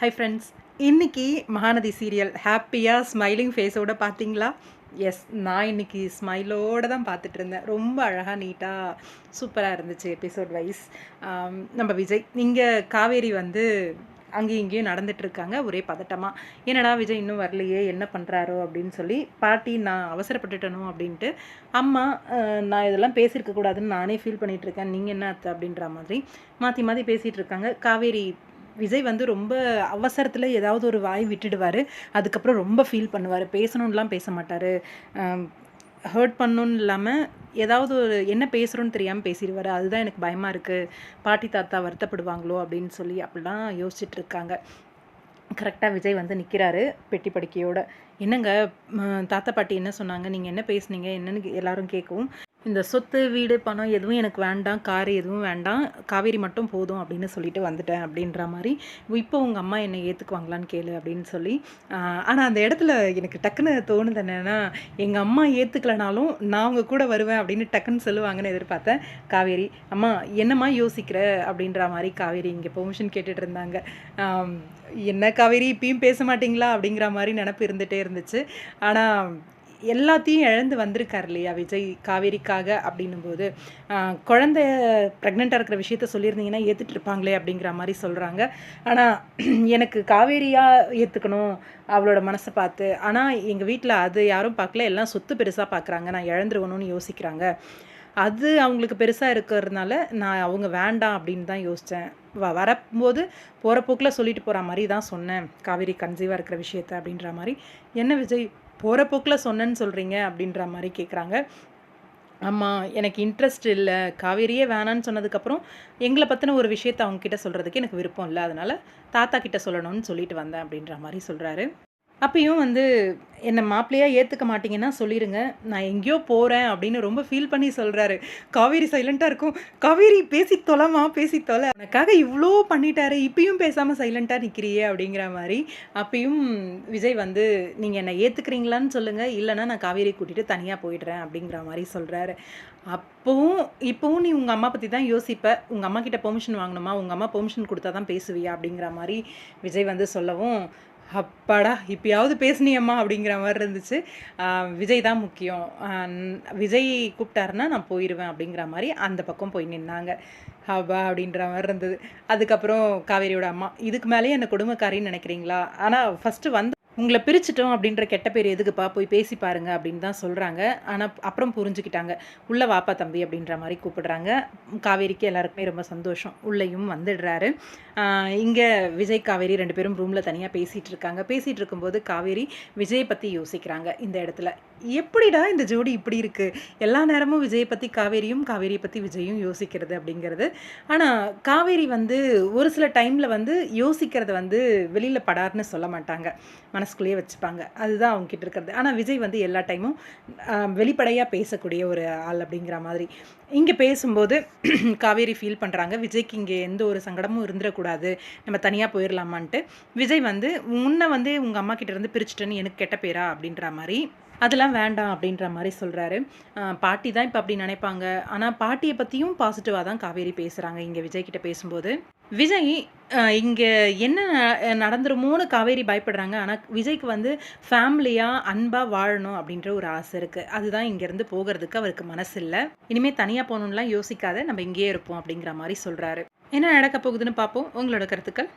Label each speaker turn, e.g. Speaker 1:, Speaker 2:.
Speaker 1: High friends இன்னைக்கு Mahanadhi serial ஹாப்பியாக smiling ஃபேஸோட பார்த்தீங்களா? எஸ் நான் இன்னைக்கு ஸ்மைலோடு தான் பார்த்துட்டு இருந்தேன். ரொம்ப அழகாக நீட்டாக சூப்பராக இருந்துச்சு எபிசோட் வைஸ் நம்ம விஜய் இங்கே காவேரி வந்து அங்கேயும் இங்கேயும் நடந்துட்டுருக்காங்க ஒரே பதட்டமாக என்னடா விஜய் இன்னும் வரலையே என்ன பண்ணுறாரோ அப்படின்னு சொல்லி பாட்டி நான் அவசரப்பட்டுட்டணும் அப்படின்ட்டு அம்மா நான் இதெல்லாம் பேசியிருக்க கூடாதுன்னு நானே ஃபீல் பண்ணிகிட்ருக்கேன் இருக்கேன் நீங்கள் என்ன அத்தை அப்படின்ற மாதிரி மாற்றி மாற்றி பேசிகிட்டு இருக்காங்க. காவேரி விஜய் வந்து ரொம்ப அவசரத்தில் ஏதாவது ஒரு வாய் விட்டுடுவார். அதுக்கப்புறம் ரொம்ப ஃபீல் பண்ணுவார். பேசணும்லாம் பேச மாட்டார். ஹர்ட் பண்ணணும்னு இல்லாமல் ஏதாவது ஒரு என்ன பேசுகிறோன்னு தெரியாமல் பேசிடுவார். அதுதான் எனக்கு பயமாக இருக்குது பாட்டி தாத்தா வருத்தப்படுவாங்களோ அப்படின்னு சொல்லி அப்படிலாம் யோசிச்சுட்டு இருக்காங்க. கரெக்டாக விஜய் வந்து நிற்கிறாரு பெட்டி படுக்கையோட. என்னங்க தாத்தா பாட்டி என்ன சொன்னாங்க? நீங்கள் என்ன பேசுனீங்க? என்னன்னு கே- எல்லாரும் கேட்கவும் இந்த சொத்து வீடு பணம் எதுவும் எனக்கு வேண்டாம் கார் எதுவும் வேண்டாம் காவேரி மட்டும் போதும் அப்படின்னு சொல்லிட்டு வந்துட்டேன் அப்படின்ற மாதிரி. இப்போ உங்கள் அம்மா என்னை ஏற்றுக்குவாங்களான்னு கேளு அப்படின்னு சொல்லி ஆனால் அந்த இடத்துல எனக்கு டக்குன்னு தோணுது என்னென்னா எங்கள் அம்மா ஏற்றுக்கலனாலும் நான் அவங்க கூட வருவேன் அப்படின்னு டக்குன்னு சொல்லுவாங்கன்னு எதிர்பார்த்தேன். காவேரி அம்மா என்னம்மா யோசிக்கிற அப்படின்ற மாதிரி காவேரி இங்கே பெர்மிஷன் கேட்டுட்டு இருந்தாங்க. என்ன காவேரி இப்பயும் பேச மாட்டிங்களா அப்படிங்கிற மாதிரி நினப்பு இருந்துகிட்டே இருந்துச்சு. ஆனால் எல்லாத்தையும் இழந்து வந்திருக்கார் இல்லையா விஜய் காவேரிக்காக அப்படின்னும் போது குழந்தை ப்ரெக்னெண்ட்டாக இருக்கிற விஷயத்த சொல்லியிருந்தீங்கன்னா ஏற்றுட்டு இருப்பாங்களே அப்படிங்கிற மாதிரி சொல்கிறாங்க ஆனால் எனக்கு காவேரியாக ஏற்றுக்கணும் அவளோட மனசை பார்த்து. ஆனால் எங்கள் வீட்டில் அது யாரும் பார்க்கல எல்லாம் சொத்து பெருசாக பார்க்குறாங்க நான் இழந்துருவணும்னு யோசிக்கிறாங்க. அது அவங்களுக்கு பெருசாக இருக்கிறதுனால நான் அவங்க வேண்டாம் அப்படின்னு தான் யோசித்தேன் வ வரப்போது போகிற போக்கில் சொல்லிட்டு போகிற மாதிரி தான் சொன்னேன். காவேரி கன்சீவாக இருக்கிற விஷயத்த அப்படின்ற மாதிரி. என்ன விஜய்? போகிற போக்கில் சொன்னேன்னு சொல்கிறீங்க அப்படின்ற மாதிரி கேட்குறாங்க ஆமாம் எனக்கு இன்ட்ரெஸ்ட் இல்லை. காவேரியே வேணான்னு சொன்னதுக்கப்புறம் எங்களை பற்றின ஒரு விஷயத்தை அவங்க கிட்ட சொல்கிறதுக்கு எனக்கு விருப்பம் இல்லை. அதனால் தாத்தா கிட்ட சொல்லணும்னு சொல்லிட்டு வந்தேன் அப்படின்ற மாதிரி சொல்கிறாரு அப்பயும் வந்து என்னை மாப்பிள்ளையாக ஏற்றுக்க மாட்டீங்கன்னா சொல்லிடுங்க நான் எங்கேயோ போகிறேன் அப்படின்னு ரொம்ப ஃபீல் பண்ணி சொல்கிறாரு காவேரி சைலண்ட்டாக இருக்கும். காவேரி பேசி தொலைமா பேசி தொலை. எனக்காக இவ்வளோ பண்ணிட்டாரு. இப்பயும் பேசாமல் சைலண்ட்டாக நிற்கிறியே அப்படிங்கிற மாதிரி அப்பயும் விஜய் வந்து நீங்கள் என்னை ஏற்றுக்கிறீங்களான்னு சொல்லுங்கள் இல்லைன்னா நான் காவேரி கூட்டிகிட்டு தனியாக போயிடுறேன் அப்படிங்கிற மாதிரி சொல்கிறாரு அப்போவும் இப்போவும் நீ உங்கள் அம்மா பற்றி தான் யோசிப்ப. உங்கள் அம்மா கிட்ட பெர்மிஷன் வாங்கணுமா? உங்கள் அம்மா பெர்மிஷன் கொடுத்தா தான் பேசுவியா? அப்படிங்கிற மாதிரி விஜய் வந்து சொல்லவும் அப்பாடா இப்பயாவது பேசுனியம்மா அப்படிங்கிற மாதிரி இருந்துச்சு. விஜய் தான் முக்கியம். விஜய் கூப்பிட்டாருன்னா நான் போயிடுவேன் அப்படிங்கிற மாதிரி அந்த பக்கம் போய் நின்னாங்க. ஹபா அப்படின்ற மாதிரி இருந்தது. அதுக்கப்புறம் காவேரியோட அம்மா இதுக்கு மேலேயே என்னை கொடுமைக்காரின்னு நினைக்கிறீங்களா? ஆனால் ஃபஸ்ட்டு வந்து உங்களை பிரிச்சிட்டோம் அப்படின்ற கெட்ட பேர் எதுக்குப்பா? போய் பேசி பாருங்க அப்படின்னு தான் சொல்கிறாங்க ஆனால் அப்புறம் புரிஞ்சுக்கிட்டாங்க. உள்ளே வாப்பா தம்பி அப்படின்ற மாதிரி கூப்பிடுறாங்க. காவேரிக்கு எல்லாருக்குமே ரொம்ப சந்தோஷம். உள்ளேயும் வந்துடுறாரு. இங்கே விஜய் காவேரி ரெண்டு பேரும் ரூமில் தனியாக பேசிகிட்டு இருக்காங்க. பேசிகிட்டு இருக்கும்போது காவேரி விஜயை பற்றி யோசிக்கிறாங்க இந்த இடத்துல. எப்படிடா இந்த ஜோடி இப்படி இருக்குது எல்லா நேரமும் விஜயை பற்றி காவேரியும் காவேரியை பற்றி விஜயும் யோசிக்கிறது அப்படிங்கிறது. ஆனால் காவேரி வந்து ஒரு சில டைமில் வந்து யோசிக்கிறத வந்து வெளியில் படார்னு சொல்ல மாட்டாங்க. மனசு மனசுக்குள்ளேயே வச்சுப்பாங்க. அதுதான் அவங்க கிட்ட இருக்கிறது. ஆனால் விஜய் வந்து எல்லா டைமும் வெளிப்படையாக பேசக்கூடிய ஒரு ஆள் அப்படிங்கிற மாதிரி. இங்கே பேசும்போது காவேரி ஃபீல் பண்ணுறாங்க விஜய்க்கு இங்கே எந்த ஒரு சங்கடமும் இருந்துடக்கூடாது. நம்ம தனியாக போயிடலாமான்ட்டு விஜய் வந்து முன்ன வந்து உங்கள் அம்மா கிட்ட இருந்து பிரிச்சுட்டேன்னு எனக்கு கெட்ட பேரா? அப்படின்ற மாதிரி. அதெல்லாம் வேண்டாம் அப்படின்ற மாதிரி சொல்கிறாரு பாட்டி தான் இப்போ அப்படி நினைப்பாங்க. ஆனால் பாட்டியை பற்றியும் பாசிட்டிவாக தான் காவேரி பேசுகிறாங்க இங்கே விஜய் கிட்ட பேசும்போது. விஜய் இங்கே என்ன ந- நடந்துருமோன்னு காவேரி பயப்படுறாங்க. ஆனால் விஜய்க்கு வந்து ஃபேமிலியாக அன்பாக வாழணும் அப்படின்ற ஒரு ஆசை இருக்குது அதுதான் இங்கேருந்து போகிறதுக்கு அவருக்கு மனசு இல்லை. இனிமேல் தனியாக போகணுன்லாம் யோசிக்காத நம்ம இங்கேயே இருப்போம் அப்படிங்கிற மாதிரி சொல்கிறாரு என்ன நடக்க போகுதுன்னு பார்ப்போம் உங்களோட கருத்துக்கள்?